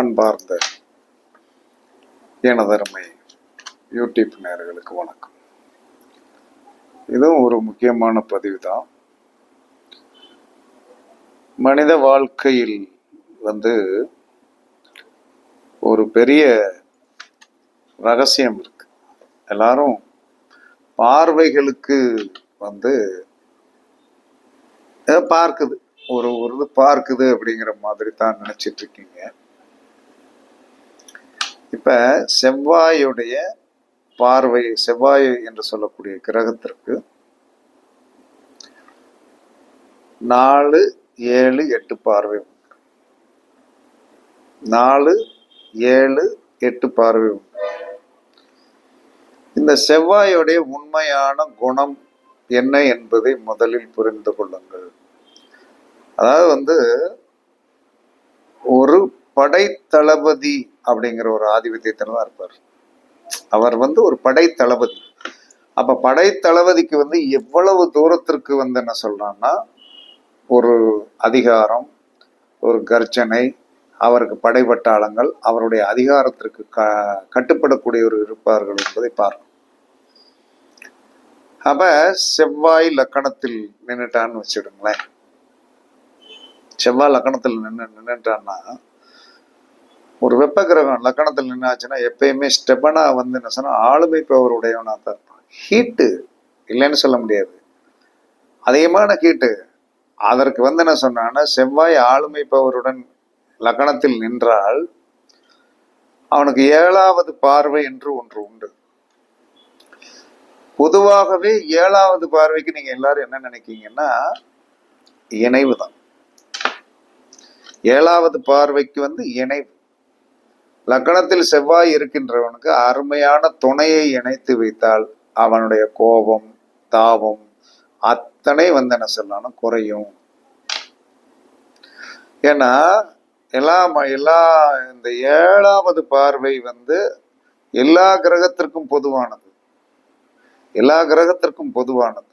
அன்பார்ந்த எனதருமை யூடியூப் நேர்களுக்கு வணக்கம். இதுவும் ஒரு முக்கியமான பதிவு தான் மனித வாழ்க்கையில் வந்து ஒரு பெரிய ரகசியம் இருக்கு. எல்லாரும் பார்வைகளுக்கு வந்து பார்க்குது. ஒரு ஒரு இது பார்க்குது அப்படிங்கிற மாதிரி தான் நினச்சிட்டு இருக்கீங்க. இப்போ செவ்வாயுடைய பார்வை செவ்வாய் என்று சொல்லக்கூடிய கிரகத்திற்கு நாலு ஏழு எட்டு பார்வை உண்டு. நாலு ஏழு எட்டு பார்வை உண்டு. இந்த செவ்வாயுடைய உண்மையான குணம் என்ன என்பதை முதலில் புரிந்து கொள்ளுங்கள். அதாவது வந்து ஒரு படைத்தளபதி அப்படிங்கிற ஒரு ஆதிபத்தியத்தில் தான் இருப்பார். அவர் வந்து ஒரு படைத்தளபதி. அப்போ படைத்தளபதிக்கு வந்து எவ்வளவு தூரத்திற்கு வந்து என்ன சொல்கிறான்னா ஒரு அதிகாரம் ஒரு கர்ஜனை அவருக்கு படைப்பட்டாளங்கள் அவருடைய அதிகாரத்திற்கு க கட்டுப்படக்கூடியவர் இருப்பார்கள் என்பதை பார்க்கும் அப்ப செவ்வாய் லக்கணத்தில் நின்றுட்டான்னு வச்சுடுங்களேன் செவ்வாய் லக்கணத்தில் நின்று நின்றுட்டான்னா ஒரு வெப்ப கிரகம் லக்கணத்தில் நின்னாச்சுன்னா எப்பயுமே ஸ்டெபனா வந்து என்ன சொன்னா ஆளுமை பவர் உடையவனா தான் இருப்பான். ஹீட்டு இல்லைன்னு சொல்ல முடியாது. அதிகமான ஹீட்டு அதற்கு வந்து என்ன சொன்னான்னா செவ்வாய் ஆளுமை பவருடன் லக்கணத்தில் நின்றால் அவனுக்கு ஏழாவது பார்வை என்று ஒன்று உண்டு. பொதுவாகவே ஏழாவது பார்வைக்கு நீங்க எல்லாரும் என்ன நினைக்கீங்கன்னா இணைவு தான் ஏழாவது பார்வைக்கு வந்து இணைவு. லக்கணத்தில் செவ்வாய் இருக்கின்றவனுக்கு அருமையான துணையை இணைத்து வைத்தால் அவனுடைய கோபம் தாபம் அத்தனை வந்து என்ன சொல்லணும் குறையும். ஏன்னா எல்லா ம- எல்லா இந்த ஏழாவது பார்வை வந்து எல்லா கிரகத்திற்கும் பொதுவானது. எல்லா கிரகத்திற்கும் பொதுவானது.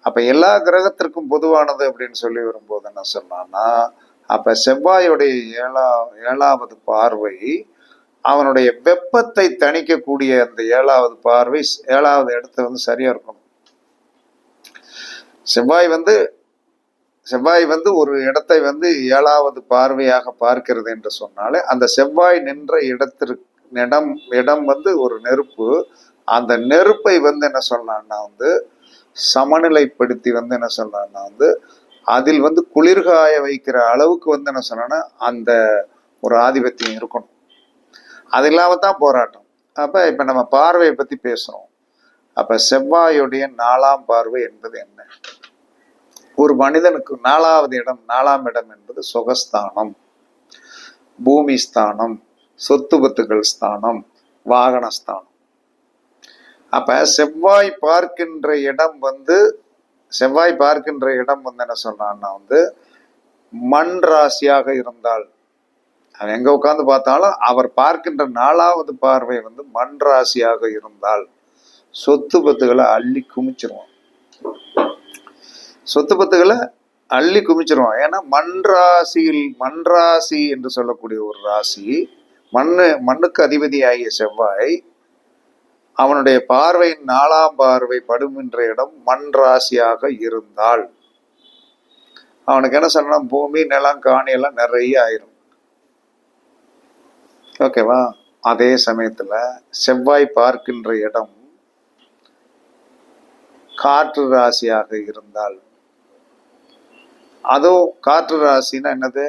அப்ப எல்லா கிரகத்திற்கும் பொதுவானது அப்படின்னு சொல்லி வரும்போது என்ன சொன்னான்னா அப்ப செவ்வாயுடைய ஏழா ஏழாவது பார்வை அவனுடைய வெப்பத்தை தணிக்கக்கூடிய அந்த ஏழாவது பார்வை ஏழாவது இடத்த வந்து சரியா இருக்கணும். செவ்வாய் வந்து செவ்வாய் வந்து ஒரு இடத்தை வந்து ஏழாவது பார்வையாக பார்க்கிறது என்று சொன்னாலே அந்த செவ்வாய் நின்ற இடத்திற்கு இடம் இடம் வந்து ஒரு நெருப்பு. அந்த நெருப்பை வந்து என்ன சொல்லலாம்னா வந்து சமநிலைப்படுத்தி வந்து என்ன சொல்லலாம்னா வந்து அதில் வந்து குளிர்காய வைக்கிற அளவுக்கு வந்து என்ன சொல்லணும்னா அந்த ஒரு ஆதிபத்தியம் இருக்கணும். அது இல்லாம தான் போராட்டம். அப்போ இப்போ நம்ம பார்வையை பற்றி பேசுகிறோம் அப்ப செவ்வாயுடைய நாலாம் பார்வை என்பது என்ன? ஒரு மனிதனுக்கு நாலாவது இடம் நாலாம் இடம் என்பது சுகஸ்தானம் பூமி ஸ்தானம் சொத்து பத்துக்கள் ஸ்தானம் வாகன ஸ்தானம். அப்ப செவ்வாய் பார்க்கின்ற இடம் வந்து செவ்வாய் பார்க்கின்ற இடம் வந்து என்ன சொன்னான்னா வந்து மண் ராசியாக இருந்தால் அவன் எங்க உட்கார்ந்து பார்த்தாலும் அவர் பார்க்கின்ற நாலாவது பார்வை வந்து மண் ராசியாக இருந்தால் சொத்து பத்துகளை அள்ளி குமிச்சிருவான். சொத்து பத்துகளை அள்ளி குமிச்சிருவான். ஏன்னா மண் ராசியில் மண் ராசி என்று சொல்லக்கூடிய ஒரு ராசி மண்ணு மண்ணுக்கு அதிபதியாகிய செவ்வாய் அவனுடைய பார்வையின் நாலாம் பார்வை படுகின்ற இடம் மண் ராசியாக இருந்தால். அவனுக்கு என்ன சொல்லணும்? பூமி நிலம் காணி எல்லாம் நிறைய ஆயிரும். ஓகேவா அதே சமயத்தில் செவ்வாய் பார்க்கின்ற இடம் காற்று ராசியாக இருந்தால் அதுவும் காற்று ராசினா என்னது?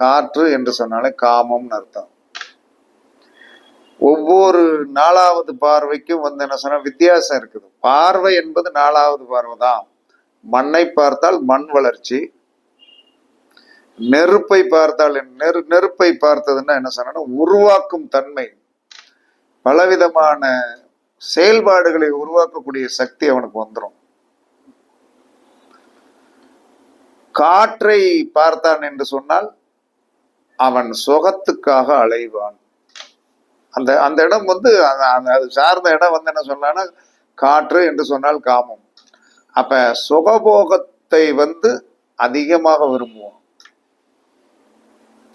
காற்று என்று சொன்னாலே காமம்னு அர்த்தம். ஒவ்வொரு நாலாவது பார்வைக்கும் வந்து என்ன சொன்னா வித்தியாசம் இருக்குது. பார்வை என்பது நாலாவது பார்வை தான் மண்ணை பார்த்தால் மண் வளர்ச்சி நெருப்பை பார்த்தால் நெரு நெருப்பை பார்த்ததுன்னா என்ன சொன்னா உருவாக்கும் தன்மை. பலவிதமான செயல்பாடுகளை உருவாக்கக்கூடிய சக்தி அவனுக்கு வந்துடும் காற்றை பார்த்தான் என்று சொன்னால் அவன் சுகத்துக்காக அலைவான். அந்த அந்த இடம் வந்து அந்த- அந்த- அது சார்ந்த இடம் வந்து என்ன சொன்னான்னா காற்று என்று சொன்னால் காமம். அப்ப சுகபோகத்தை வந்து அதிகமாக விரும்புவான்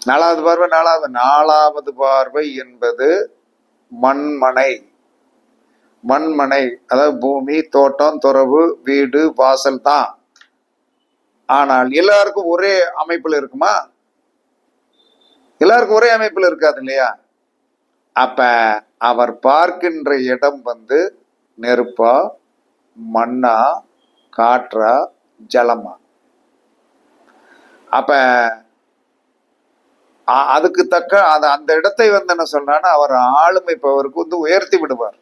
நாலாவது பார்வை நாலாவது. நாலாவது பார்வை என்பது மண்மனை. மண்மனை அதாவது பூமி தோட்டம் துறவு வீடு வாசல் தான். ஆனால் எல்லாருக்கும் ஒரே அமைப்பில் இருக்குமா? எல்லாருக்கும் ஒரே அமைப்பில் இருக்காது இல்லையா? அப்ப அவர் பார்க்கின்ற இடம் வந்து நெருப்பா மண்ணா காற்றா ஜலமா? அப்ப அதுக்கு தக்க அது அந்த இடத்தை வந்து என்ன சொல்றான்னா அவர் ஆளுமை பவருக்கு வந்து உயர்த்தி விடுவார்.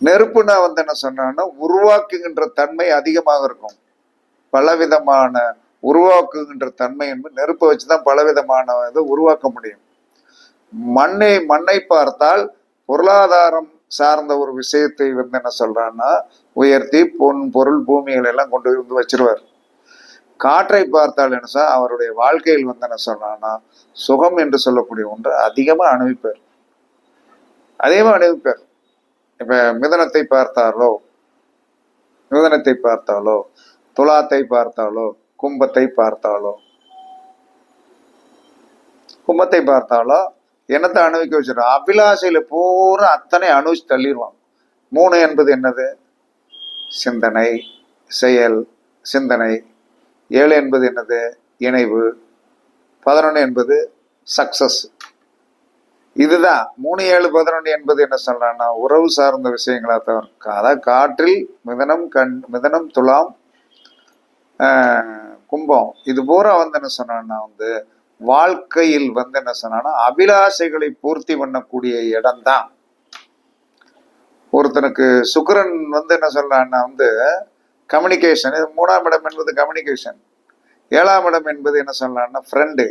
நெருப்புனா வந்து என்ன சொன்னான்னா உருவாக்குகின்ற தன்மை அதிகமாக இருக்கும். பலவிதமான உருவாக்குகின்ற தன்மை என்பது நெருப்பை வச்சுதான் பலவிதமான இதை உருவாக்க முடியும். மண்ணை மண்ணை பார்த்தால் பொருளாதாரம் சார்ந்த ஒரு விஷயத்தை வந்து என்ன சொல்றான்னா உயர்த்தி பொன் பொருள் பூமிகள் எல்லாம் கொண்டு வந்து வச்சிருவார். காற்றை பார்த்தால் என்ன சொன்னா, அவருடைய வாழ்க்கையில் வந்து என்ன சொல்றான்னா சுகம் என்று சொல்லக்கூடிய ஒன்று அதிகமாக அனுபவிப்பார். அதிகமாக அனுபவிப்பார். இப்போ மிதனத்தை பார்த்தாலோ மிதனத்தை பார்த்தாலோ துலாத்தை பார்த்தாலோ கும்பத்தை பார்த்தாலோ கும்பத்தை பார்த்தாலோ என்னத்தை அணுவிக்க வச்சிடும் அபிலாஷையில் பூரா அத்தனை அணுவிச்சு தள்ளிடுவான் மூணு என்பது என்னது? சிந்தனை செயல் சிந்தனை ஏழு என்பது என்னது? இணைவு. பதினொன்று என்பது சக்சஸ் இதுதான். மூணு ஏழு பதினொன்று என்பது என்ன சொல்றான்னா உறவு சார்ந்த விஷயங்களாக தவிர அதாவது காற்றில் மிதனம் கண் மிதனம் துலாம் கும்பம். இது பூரா வந்து என்ன சொன்னான்னா வந்து வாழ்க்கையில் வந்து என்ன சொன்னான்னா அபிலாஷைகளை பூர்த்தி பண்ணக்கூடிய இடம்தான். ஒருத்தனுக்கு சுக்கிரன் வந்து என்ன சொல்றான்னா வந்து கம்யூனிகேஷன் இது மூணாம் இடம் என்பது கம்யூனிகேஷன் ஏழாம் இடம் என்பது என்ன சொல்லலாம்னா ஃப்ரெண்டு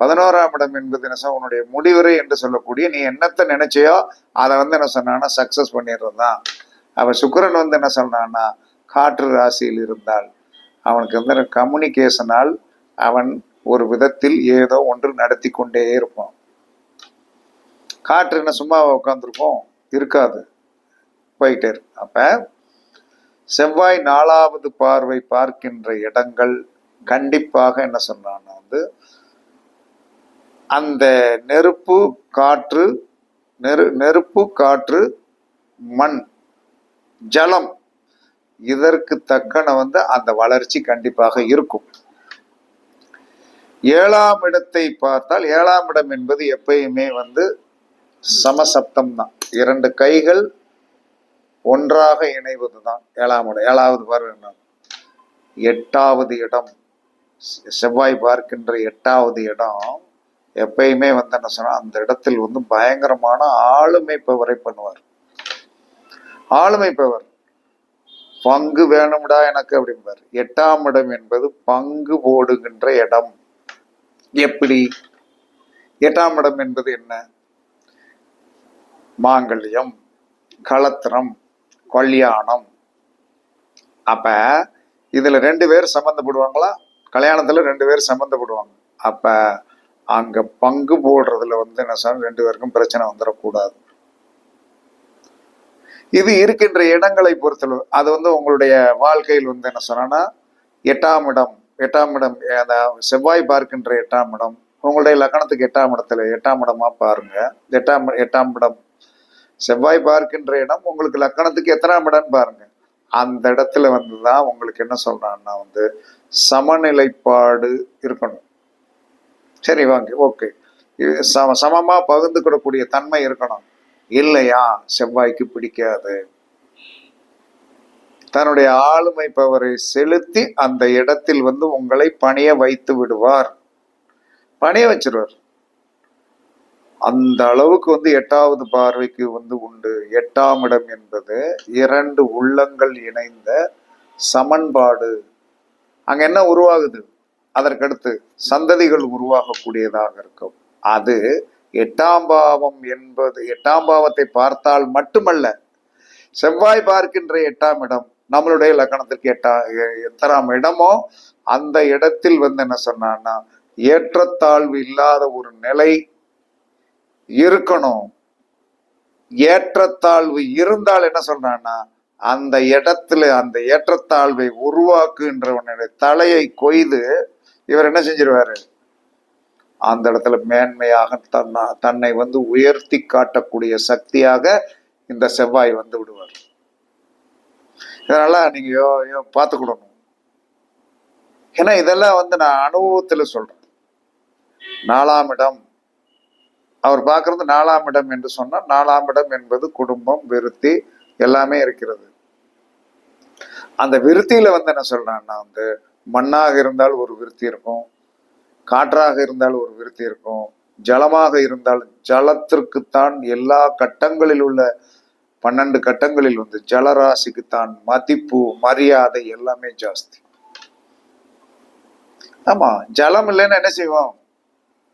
பதினோராம் இடம் என்பது என்ன சொல்ல உன்னுடைய முடிவுரை என்று சொல்லக்கூடிய நீ என்னத்தை நினைச்சியோ அதை வந்து என்ன சொன்னான்னா சக்சஸ் பண்ணிடுறது தான் அவன் சுக்கரன் வந்து என்ன சொல்றான்னா காற்று ராசியில் இருந்தால் அவனுக்கு வந்து கம்யூனிகேஷனால் அவன் ஒரு விதத்தில் ஏதோ ஒன்று நடத்தி கொண்டே இருப்பான். காற்று என்ன சும்மாவை உட்காந்துருப்போம் இருக்காது. போயிட்டே இருக்கும் அப்போ செவ்வாய் நாலாவது பார்வை பார்க்கின்ற இடங்கள் கண்டிப்பாக என்ன சொன்னான்னா வந்து அந்த நெருப்பு காற்று நெரு நெருப்பு காற்று மண் ஜலம் இதற்கு தக்கன வந்து அந்த வளர்ச்சி கண்டிப்பாக இருக்கும். ஏழாம் இடத்தை பார்த்தால் ஏழாம் இடம் என்பது எப்பயுமே வந்து சமசப்தம் தான் இரண்டு கைகள் ஒன்றாக இணைவது தான் ஏழாம் இடம். ஏழாவது பார்வை என்ன? எட்டாவது இடம். செவ்வாய் பார்க்கின்ற எட்டாவது இடம் எப்பயுமே வந்து என்ன சொன்னா அந்த இடத்தில் வந்து பயங்கரமான ஆளுமை பவரை பண்ணுவார். ஆளுமை பவர். பங்கு வேணும்டா எனக்கு அப்படிம்பார். எட்டாம் இடம் என்பது பங்கு போடுகின்ற இடம். எப்படி? எட்டாம் இடம் என்பது என்ன? மாங்கல்யம் களத்திரம் கல்யாணம். அப்ப இதுல ரெண்டு பேர் சம்மந்தப்படுவாங்களா கல்யாணத்துல ரெண்டு பேர் சம்மந்தப்படுவாங்க அப்ப அங்க பங்கு போடுறதுல வந்து என்ன சார் ரெண்டு பேருக்கும் பிரச்சனை வந்துடக்கூடாது. இது இருக்கின்ற இடங்களை பொறுத்தளவு அது வந்து உங்களுடைய வாழ்க்கையில் வந்து என்ன சொன்னா எட்டாம் இடம் எட்டாம் இடம் அந்த செவ்வாய் பார்க்கின்ற எட்டாம் இடம் உங்களுடைய லக்கணத்துக்கு எட்டாம் இடத்துல எட்டாம் இடமா பாருங்க. எட்டாம் எட்டாம் இடம் செவ்வாய் பார்க்கின்ற இடம் உங்களுக்கு லக்கணத்துக்கு எத்தனாம் இடம்னு பாருங்க. அந்த இடத்துல வந்து தான் உங்களுக்கு என்ன சொல்றான்னா வந்து சமநிலைப்பாடு இருக்கணும். சரி வாங்க ஓகே. சம சமமாக பகிர்ந்துக்கிடக்கூடிய தன்மை இருக்கணும். இல்லையா? செவ்வாய்க்கு பிடிக்காது. தன்னுடைய ஆளுமை பவரை செலுத்தி அந்த இடத்தில் வந்து உங்களை பணிய வைத்து விடுவார். பணிய வச்சிருவார். அந்த அளவுக்கு வந்து எட்டாவது பார்வைக்கு வந்து உண்டு. எட்டாம் இடம் என்பது இரண்டு உள்ளங்கள் இணைந்த சமன்பாடு. அங்க என்ன உருவாகுது? அதற்கடுத்து சந்ததிகள் உருவாகக்கூடியதாக இருக்கும். அது எட்டாம் பாவம் என்பது எட்டாம் பாவத்தை பார்த்தால் மட்டுமல்ல செவ்வாய் பார்க்கின்ற எட்டாம் இடம் நம்மளுடைய லக்கணத்திற்கு எட்டா எ- எத்தனாம் இடமோ அந்த இடத்தில் வந்து என்ன சொன்னான்னா ஏற்றத்தாழ்வு இல்லாத ஒரு நிலை இருக்கணும். ஏற்றத்தாழ்வு இருந்தால் என்ன சொல்றான்னா அந்த இடத்துல அந்த ஏற்றத்தாழ்வை உருவாக்குன்றவனுடைய தலையை கொய்து இவர் என்ன செஞ்சிருவாரு? அந்த இடத்துல மேன்மையாக தன்னை தன்னை வந்து உயர்த்தி காட்டக்கூடிய சக்தியாக இந்த செவ்வாய் வந்து விடுவார். இதனால நீங்க யோ பார்த்துக்கிடணும். ஏன்னா இதெல்லாம் வந்து நான் அனுபவத்துல சொல்றேன். நாலாம் இடம் அவர் பார்க்கறது நாலாம் இடம் என்று சொன்னால் நாலாம் இடம் என்பது குடும்பம் விருத்தி எல்லாமே இருக்கிறது. அந்த விருத்தியில வந்து என்ன சொல்றான்னா வந்து மண்ணாக இருந்தால் ஒரு விருத்தி இருக்கும் காற்றாக இருந்தால் ஒரு விருத்தி இருக்கும் ஜலமாக இருந்தால் ஜலத்திற்குத்தான் எல்லா கட்டங்களில் உள்ள பன்னெண்டு கட்டங்களில் வந்து ஜலராசிக்குத்தான் மதிப்பு மரியாதை எல்லாமே ஜாஸ்தி. ஆமா ஜலம் இல்லைன்னா என்ன செய்வோம்?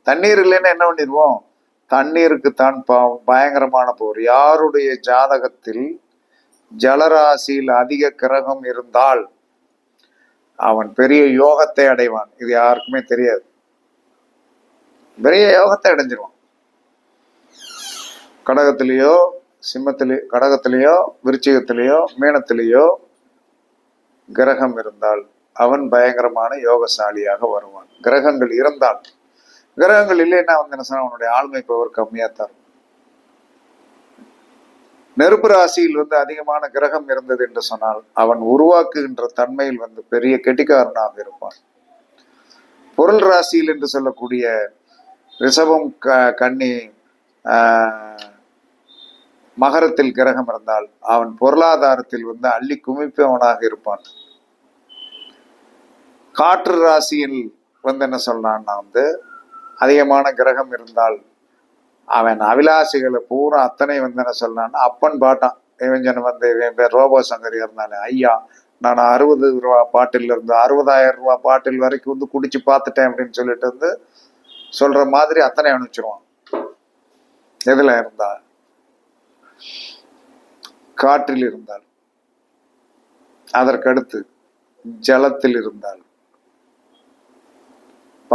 தண்ணீர் இல்லைன்னா என்ன பண்ணிடுவோம்? தண்ணீருக்குத்தான் ப- பயங்கரமான போர். யாருடைய ஜாதகத்தில் ஜலராசியில் அதிக கிரகம் இருந்தால் அவன் பெரிய யோகத்தை அடைவான். இது யாருக்குமே தெரியாது. பெரிய யோகத்தை அடைஞ்சிருவான். கடகத்திலேயோ சிம்மத்திலே கடகத்திலேயோ விருச்சிகத்திலேயோ மீனத்திலேயோ கிரகம் இருந்தால் அவன் பயங்கரமான யோகசாலியாக வருவான். கிரகங்கள் இருந்தால் கிரகங்கள் இல்லைன்னா வந்து என்ன சொன்னா அவனுடைய ஆளுமை பவர் கம்மியா தான் இருக்கும். நெருப்பு ராசியில் வந்து அதிகமான கிரகம் இருந்தது என்று சொன்னால் அவன் உருவாக்குகின்ற தன்மையில் வந்து பெரிய கெட்டிக்காரனாக இருப்பான் பொருள் ராசியில் என்று சொல்லக்கூடிய ரிஷபம் க கன்னி ஆஹ், மகரத்தில் கிரகம் இருந்தால் அவன் பொருளாதாரத்தில் வந்து அள்ளி குமிப்பவனாக இருப்பான் காற்று ராசியில் வந்து என்ன சொல்றான்னா வந்து அதிகமான கிரகம் இருந்தால் அவன் அவிலாசிகளை பூரா அத்தனை வந்து என்ன சொல்றான்னா அப்பன் பாட்டான். இவஞ்சன் வந்து இவன் பேர் ரோபோ சங்கரி இருந்தானே. ஐயா நான் அறுபது ரூபா பாட்டில் இருந்து அறுபதாயிரம் ரூபா பாட்டில் வரைக்கும் வந்து குடிச்சு பார்த்துட்டேன் அப்படின்னு சொல்லிட்டு வந்து சொல்ற மாதிரி அத்தனை அனுப்பிச்சிருவான் எதுல இருந்தா காற்றில் இருந்தால். அதற்கடுத்து ஜலத்தில் இருந்தால்.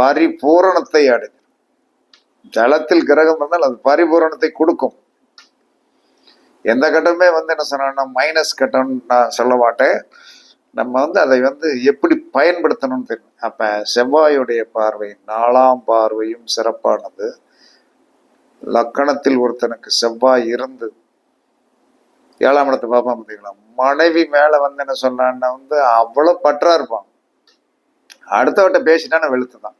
பரிபூரணத்தை அடைஞ்சிடும் ஜலத்தில் கிரகம் இருந்தால் அது பரிபூரணத்தை கொடுக்கும். எந்த கட்டமே வந்து என்ன சொன்னா மைனஸ் கட்டம்னு நான் சொல்ல மாட்டேன். நம்ம வந்து அதை வந்து எப்படி பயன்படுத்தணும்னு தெரியும் அப்ப செவ்வாயுடைய பார்வை நாலாம் பார்வையும் சிறப்பானது. லக்கணத்தில் ஒருத்தனுக்கு செவ்வாய் இருந்து ஏழாம் இடத்தை பார்ப்பான் பார்த்தீங்களா? மனைவி மேல வந்து என்ன சொன்னான்னா வந்து அவ்வளவு பற்றா இருப்பான். அடுத்தவட்ட பேசினா வெளுத்து தான்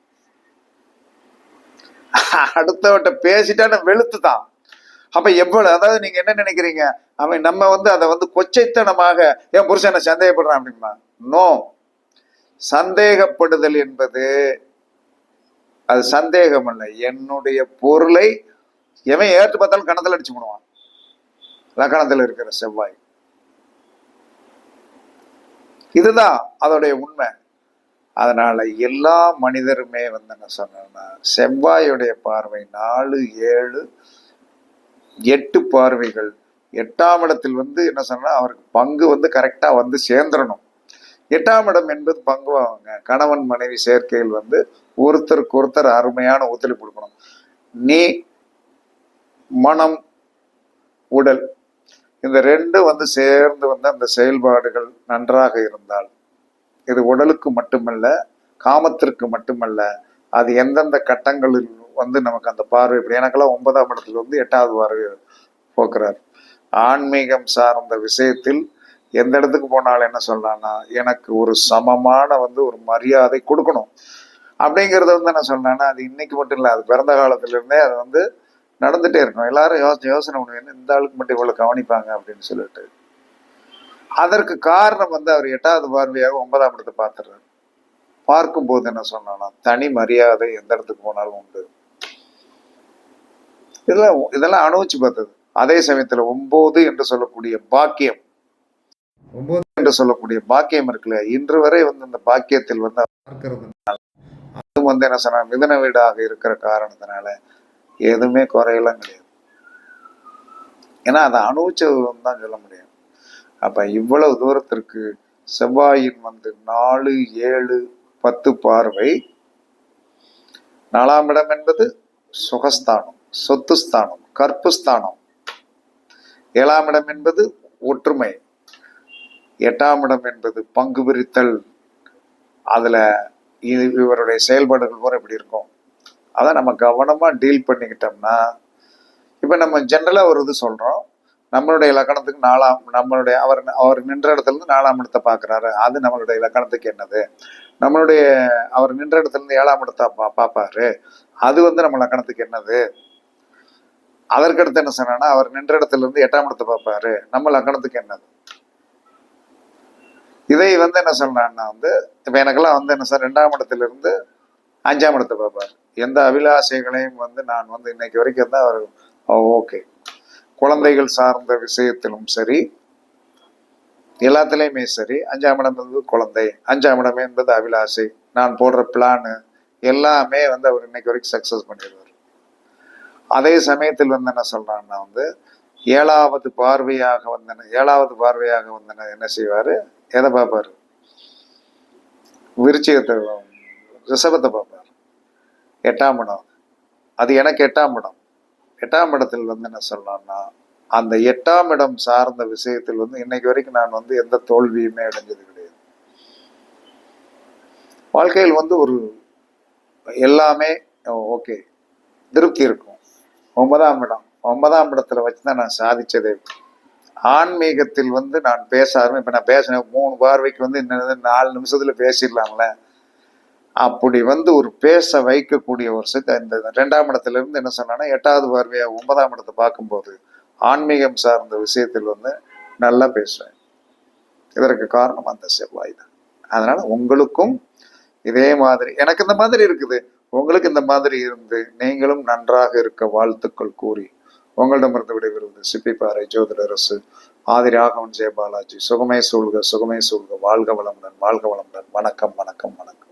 அடுத்தவட்ட பேசிட்டான வெளுத்து தான் அப்ப எவ்வளவு அதாவது நீங்க என்ன நினைக்கிறீங்க? அவன் நம்ம வந்து அதை வந்து கொச்சைத்தனமாக என் புருஷனை சந்தேகப்படுறான்? அப்படிமா நோ சந்தேகப்படுதல் என்பது அது சந்தேகம் அல்ல என்னுடைய பொருளை எவன் ஏற்று பார்த்தாலும் கணத்துல அடிச்சு விடுவான் லக்கணத்தில் இருக்கிற செவ்வாய். இதுதான் அதோடைய உண்மை. அதனால எல்லா மனிதருமே வந்து என்ன சொன்னா செவ்வாயுடைய பார்வை நாலு ஏழு எட்டு பார்வைகள். எட்டாம் இடத்தில் வந்து என்ன சொன்னால் அவருக்கு பங்கு வந்து கரெக்டாக வந்து சேர்ந்துடணும் எட்டாம் இடம் என்பது பங்குவாங்க. கணவன் மனைவி சேர்க்கையில் வந்து ஒருத்தருக்கு ஒருத்தர் அருமையான ஒத்துழைப்பு கொடுக்கணும். நீ மனம் உடல் இந்த ரெண்டும் வந்து சேர்ந்து வந்து அந்த செயல்பாடுகள் நன்றாக இருந்தால் இது உடலுக்கு மட்டுமல்ல காமத்திற்கு மட்டுமல்ல அது எந்தெந்த கட்டங்களில் வந்து நமக்கு அந்த பார்வை இப்படி எனக்கெல்லாம் ஒன்பதாம் இடத்துல வந்து எட்டாவது பார்வை போக்குறார். ஆன்மீகம் சார்ந்த விஷயத்தில் எந்த இடத்துக்கு போனாலும் என்ன சொல்லலாம்னா எனக்கு ஒரு சமமான வந்து ஒரு மரியாதை கொடுக்கணும். அப்படிங்கிறத வந்து என்ன சொல்லலாம்னா அது இன்னைக்கு மட்டும் இல்லை அது பிறந்த காலத்திலிருந்தே அது வந்து நடந்துட்டே இருக்கும் எல்லாரும் யோசனை யோசனை பண்ணுவேன் இந்த ஆளுக்கு மட்டும் இவ்வளோ கவனிப்பாங்க அப்படின்னு சொல்லிட்டு. அதற்கு காரணம் வந்து அவர் எட்டாவது பார்வையாக ஒன்பதாம் இடத்தை பார்த்துறாரு பார்க்கும்போது என்ன சொன்னா தனி மரியாதை எந்த இடத்துக்கு போனாலும் உண்டு. இதெல்லாம் இதெல்லாம் அனுபவிச்சு பார்த்தது. அதே சமயத்துல ஒன்பது என்று சொல்லக்கூடிய பாக்கியம். ஒன்பது என்று சொல்லக்கூடிய பாக்கியம் இருக்குல்ல இன்று வரை வந்து அந்த பாக்கியத்தில் வந்து பார்க்கறதுனால அதுவும் வந்து என்ன சொன்னா மிதன வீடாக இருக்கிற காரணத்தினால எதுவுமே குறையெல்லாம் கிடையாது. ஏன்னா அதை அனுபவிச்சது தான் சொல்ல முடியும். அப்போ இவ்வளவு தூரத்திற்கு செவ்வாயின் வந்து நாலு ஏழு பத்து பார்வை. நாலாம் இடம் என்பது சுகஸ்தானம் சொத்துஸ்தானம் கற்புஸ்தானம். கற்பு ஸ்தானம் ஏழாம் இடம் என்பது ஒற்றுமை. எட்டாம் இடம் என்பது பங்கு பிரித்தல் அதில் இது இவருடைய செயல்பாடுகள் கூட இப்படி இருக்கும். அதை நம்ம கவனமாக டீல் பண்ணிக்கிட்டோம்னா இப்போ நம்ம ஜென்ரலாக ஒரு இது சொல்கிறோம் நம்மளுடைய இலக்கணத்துக்கு நாலாம் நம்மளுடைய அவர் அவர் நின்ற இடத்துல இருந்து நாலாம் இடத்தை பார்க்குறாரு. அது நம்மளுடைய இலக்கணத்துக்கு என்னது? நம்மளுடைய அவர் நின்ற இடத்துலேருந்து ஏழாம் இடத்தை பா பார்ப்பாரு. அது வந்து நம்ம இலக்கணத்துக்கு என்னது? அதற்கடுத்து என்ன சொன்னா அவர் நின்ற இடத்துல இருந்து எட்டாம் இடத்தை பார்ப்பாரு. நம்ம லக்கணத்துக்கு என்னது? இதை வந்து என்ன சொல்றான்னா வந்து இப்ப எனக்கெல்லாம் வந்து என்ன சார் ரெண்டாம் இடத்துலேருந்து அஞ்சாம் இடத்தை பார்ப்பாரு. எந்த அபிலாஷைகளையும் வந்து நான் வந்து இன்னைக்கு வரைக்கும் தான் அவர் ஓகே. குழந்தைகள் சார்ந்த விஷயத்திலும் சரி எல்லாத்துலேயுமே சரி அஞ்சாம் இடம் என்பது குழந்தை அஞ்சாம் இடம் என்பது அபிலாஷை. நான் போடுற பிளானு எல்லாமே வந்து அவர் இன்னைக்கு வரைக்கும் சக்சஸ் பண்ணிடுவார். அதே சமயத்தில் வந்து என்ன சொல்கிறான்னா வந்து ஏழாவது பார்வையாக வந்தன ஏழாவது பார்வையாக வந்தன என்ன செய்வார்? எதை பார்ப்பார்? விருச்சிகத்தை ரிஷபத்தை பார்ப்பார். எட்டாம் இடம். அது எனக்கு எட்டாம் இடம். எட்டாம் இடத்தில் வந்து என்ன சொல்லணும்னா அந்த எட்டாம் இடம் சார்ந்த விஷயத்தில் வந்து இன்னைக்கு வரைக்கும் நான் வந்து எந்த தோல்வியுமே அடைஞ்சது கிடையாது. வாழ்க்கையில் வந்து ஒரு எல்லாமே ஓகே திருப்தி இருக்கும். ஒன்பதாம் இடம். ஒன்பதாம் இடத்துல வச்சு தான் நான் சாதிச்சதே ஆன்மீகத்தில் வந்து நான் பேச ஆரம்பி இப்போ நான் பேசினேன் மூணு பார்வைக்கு வந்து இன்னும் நாலு நிமிஷத்துல பேசிடலாம்ல. அப்படி வந்து ஒரு பேச வைக்கக்கூடிய ஒரு சித்த இந்த ரெண்டாம் இடத்துலேருந்து என்ன சொன்னான்னா எட்டாவது பார்வையாக ஒன்பதாம் இடத்தை பார்க்கும்போது ஆன்மீகம் சார்ந்த விஷயத்தில் வந்து நல்லா பேசுவேன். இதற்கு காரணம் அந்த செவ்வாய் தான். அதனால உங்களுக்கும் இதே மாதிரி எனக்கு இந்த மாதிரி இருக்குது. உங்களுக்கு இந்த மாதிரி இருந்து நீங்களும் நன்றாக இருக்க வாழ்த்துக்கள் கூறி உங்களிடமிருந்து விடைபெறுவது சிப்பிப்பாறை ஜோதிடரசு ஆதி ராகவன் ஜெயபாலாஜி. சுகமே சூழ்க சுகமே சூழ்க. வாழ்க வளமுடன் வாழ்க வளமுடன். வணக்கம் வணக்கம் வணக்கம்.